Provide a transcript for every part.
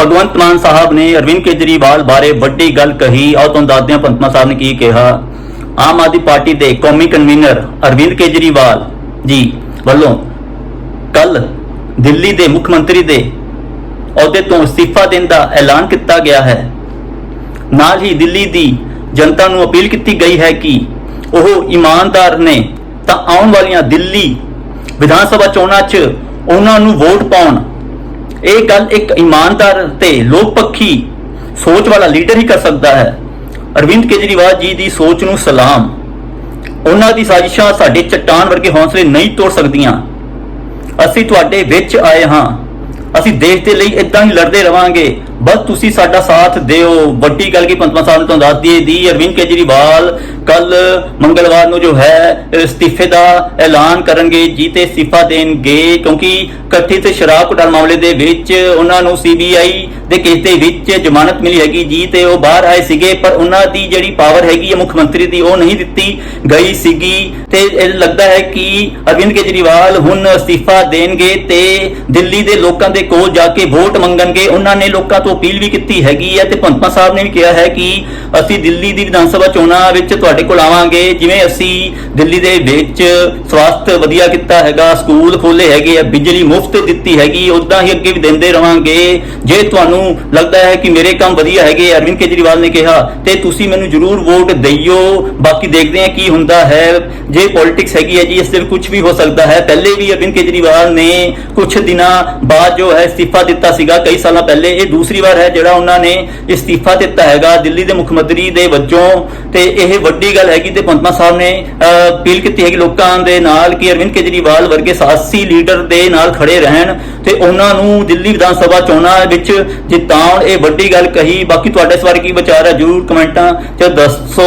ਭਗਵੰਤ ਮਾਨ ਸਾਹਿਬ ਨੇ ਅਰਵਿੰਦ ਕੇਜਰੀਵਾਲ ਬਾਰੇ ਵੱਡੀ ਗੱਲ ਕਹੀ। ਆਓ ਤੁਹਾਨੂੰ ਦੱਸਦੇ ਹਾਂ, ਭਗਵੰਤ ਸਾਹਿਬ ਨੇ ਕੀ ਕਿਹਾ। ਆਮ ਆਦਮੀ ਪਾਰਟੀ ਦੇ ਕੌਮੀ ਕਨਵੀਨਰ ਅਰਵਿੰਦ ਕੇਜਰੀਵਾਲ ਜੀ ਵੱਲੋਂ ਕੱਲ ਦਿੱਲੀ ਦੇ ਮੁੱਖ ਮੰਤਰੀ ਦੇ ਅਹੁਦੇ ਤੋਂ ਅਸਤੀਫਾ ਦੇਣ ਦਾ ਐਲਾਨ ਕੀਤਾ ਗਿਆ ਹੈ। ਨਾਲ ਹੀ ਦਿੱਲੀ ਦੀ ਜਨਤਾ ਨੂੰ ਅਪੀਲ ਕੀਤੀ ਗਈ ਹੈ ਕਿ ਉਹ ਇਮਾਨਦਾਰ ਨੇ ਤਾਂ ਆਉਣ ਵਾਲੀਆਂ ਦਿੱਲੀ ਵਿਧਾਨ ਸਭਾ ਚੋਣਾਂ 'ਚ ਉਹਨਾਂ ਨੂੰ ਵੋਟ ਪਾਉਣ ਇਹ ਗੱਲ ਇੱਕ ਇਮਾਨਦਾਰ ਤੇ ਲੋਕਪੱਖੀ ਸੋਚ ਵਾਲਾ ਲੀਡਰ ਹੀ ਕਰ ਸਕਦਾ ਹੈ। ਅਰਵਿੰਦ ਕੇਜਰੀਵਾਲ ਜੀ ਦੀ ਸੋਚ ਨੂੰ ਸਲਾਮ। ਉਹਨਾਂ ਦੀ ਸਾਜ਼ਿਸ਼ਾਂ ਸਾਡੇ ਚੱਟਾਨ ਵਰਗੇ ਹੌਸਲੇ ਨਹੀਂ ਤੋੜ ਸਕਦੀਆਂ। ਅਸੀਂ ਤੁਹਾਡੇ ਵਿੱਚ ਆਏ ਹਾਂ। ਅਸੀਂ ਦੇਸ਼ ਦੇ ਲਈ ਇਦਾਂ ਹੀ ਲੜਦੇ ਰਵਾਂਗੇ। ਬਸ ਤੁਸੀਂ ਸਾਡਾ ਸਾਥ ਦਿਓ। ਵੱਡੀ ਗੱਲ ਕੀ ਪੰਤਮਾ ਸਾਹਿਬ ਨੇ ਤੁਹਾਨੂੰ ਦੱਸ ਦਈਏ ਦੀ ਅਰਵਿੰਦ ਕੇਜਰੀਵਾਲ ਕੱਲ ਮੰਗਲਵਾਰ ਨੂੰ ਜੋ ਹੈ, ਅਸਤੀਫੇ ਦਾ ਐਲਾਨ ਕਰਨਗੇ ਜੀ ਤੇ ਅਸਤੀਫਾ ਦੇਣਗੇ ਕਿਉਂਕਿ ਕਥਿਤ ਸ਼ਰਾਬ ਘੁਟਾਲਾ ਮਾਮਲੇ ਦੇ ਵਿੱਚ ਉਹਨਾਂ ਨੂੰ ਸੀਬੀਆਈ ਦੇ ਕੇਸ ਦੇ ਵਿੱਚ ਜ਼ਮਾਨਤ ਮਿਲੀ ਹੈਗੀ। ਜੀ ਤੇ ਉਹ ਬਾਹਰ ਆਏ ਸੀਗੇ, ਪਰ ਉਹਨਾਂ ਦੀ ਜਿਹੜੀ ਪਾਵਰ ਹੈਗੀ ਹੈ ਮੁੱਖ ਮੰਤਰੀ ਦੀ ਉਹ ਨਹੀਂ ਦਿੱਤੀ ਗਈ ਸੀਗੀ। ਤੇ ਇਹ ਲੱਗਦਾ ਹੈ ਕਿ ਅਰਵਿੰਦ ਕੇਜਰੀਵਾਲ ਹੁਣ ਅਸਤੀਫਾ ਦੇਣਗੇ ਤੇ ਦਿੱਲੀ ਦੇ ਲੋਕਾਂ ਦੇ ਕੋਲ ਜਾ ਕੇ ਵੋਟ ਮੰਗਣਗੇ। ਉਹਨਾਂ ਨੇ ਲੋਕਾਂ ਤੋਂ ਅਪੀਲ ਵੀ ਕੀਤੀ ਹੈਗੀ ਹੈ ਤੇ ਭੰਤਮਾ ਸਾਹਿਬ ਨੇ ਵੀ ਕਿਹਾ ਹੈ ਕਿ ਅਸੀਂ ਦਿੱਲੀ ਦੀ ਵਿਧਾਨ ਸਭਾ ਚੋਣਾਂ ਵਿੱਚ ਤੁਹਾਡੇ ਕੋਲ ਆਵਾਂਗੇ। ਜਿਵੇਂ ਅਸੀਂ ਦਿੱਲੀ ਦੇ ਵਿੱਚ ਸਵਾਸਥ ਵਧੀਆ ਕੀਤਾ ਹੈਗਾ, ਸਕੂਲ ਖੋਲੇ ਹੈਗੇ ਆ, ਬਿਜਲੀ ਮੁਫਤ ਦਿੱਤੀ ਹੈਗੀ ਉਦਾਂ ਹੀ ਅੱਗੇ ਵੀ ਦਿੰਦੇ ਰਵਾਂਗੇ। ਜੇ ਤੁਹਾਨੂੰ ਲੱਗਦਾ ਹੈ ਕਿ ਮੇਰੇ ਕੰਮ ਵਧੀਆ ਹੈਗੇ, ਅਰਵਿੰਦ ਕੇਜਰੀਵਾਲ ਨੇ ਕਿਹਾ, ਤੇ ਤੁਸੀਂ ਮੈਨੂੰ ਜ਼ਰੂਰ ਵੋਟ ਦਈਓ ਬਾਕੀ ਦੇਖਦੇ ਹਾਂ ਕੀ ਹੁੰਦਾ ਹੈ। ਜੇ ਪੋਲਿਟਿਕਸ ਹੈਗੀ ਹੈ ਜੀ, ਇਸ ਦੇ ਵਿੱਚ ਕੁਝ ਵੀ ਹੋ ਸਕਦਾ ਹੈ। ਪਹਿਲੇ ਵੀ ਅਰਵਿੰਦ ਕੇਜਰੀਵਾਲ ਨੇ ਕੁਝ ਦਿਨਾਂ ਬਾਅਦ ਜੋ ਹੈ ਅਸਤੀਫਾ ਦਿੱਤਾ ਸੀਗਾ, ਕਈ ਸਾਲਾਂ ਪਹਿਲੇ, ਇਹ ਦੂਸਰੀ ਵਾਰ ਹੈ ਜਿਹੜਾ ਉਹਨਾਂ ਨੇ ਇਸਤੀਫਾ ਦਿੱਤਾ ਹੈਗਾ ਦਿੱਲੀ ਦੇ ਮੁੱਖ ਮੰਤਰੀ ਦੇ ਵਜੋਂ। ਤੇ ਇਹ ਵੱਡੀ ਗੱਲ ਹੈਗੀ ਤੇ ਪੰਤਮਾ ਸਾਹਿਬ ਨੇ ਅਹ, ਅਪੀਲ ਕੀਤੀ ਹੈਗੀ ਲੋਕਾਂ ਦੇ ਨਾਲ ਕਿ ਅਰਵਿੰਦ ਕੇਜਰੀਵਾਲ ਵਰਗੇ ਸਾਹਸੀ ਲੀਡਰ ਦੇ ਨਾਲ ਖੜੇ ਰਹਿਣ। ਤੇ ਉਹਨਾਂ ਨੂੰ ਦਿੱਲੀ ਵਿਧਾਨ ਸਭਾ ਚੋਣਾਂ ਵਿੱਚ ਜਿਤਾਉਣ ਇਹ ਵੱਡੀ ਗੱਲ ਕਹੀ। ਬਾਕੀ ਤੁਹਾਡੇ ਇਸ ਬਾਰੇ ਕੀ ਵਿਚਾਰ ਹੈ? ਜਰੂਰ ਕਮੈਂਟਾਂ 'ਚ ਦੱਸੋ।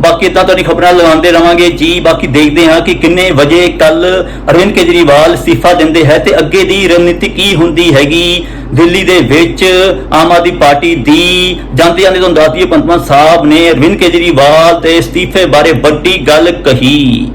ਬਾਕੀ ਤਾਂ ਤੁਹਾਡੀ ਖਬਰਾਂ ਲਗਾਉਂਦੇ ਰਵਾਂਗੇ। ਜੀ, ਬਾਕੀ ਦੇਖਦੇ ਹਾਂ ਕਿ ਕਿੰਨੇ ਵਜੇ ਕੱਲ ਅਰਵਿੰਦ ਕੇਜਰੀਵਾਲ ਅਸਤੀਫਾ ਦਿੰਦੇ ਹੈ ਤੇ ਅੱਗੇ ਦੀ ਰਣਨੀਤੀ ਕੀ ਹੁੰਦੀ ਹੈਗੀ ਦਿੱਲੀ ਦੇ ਵਿੱਚ ਆਮ ਆਦਮੀ ਪਾਰਟੀ ਦੀ। ਜਾਂਦੇ ਜਾਂਦੇ ਤੁਹਾਨੂੰ ਦੱਸ ਦਈਏ ਪੰਤਮਾ ਸਾਹਿਬ ਨੇ ਅਰਵਿੰਦ ਕੇਜਰੀਵਾਲ ਤੇ ਅਸਤੀਫੇ ਬਾਰੇ ਵੱਡੀ ਗੱਲ ਕਹੀ।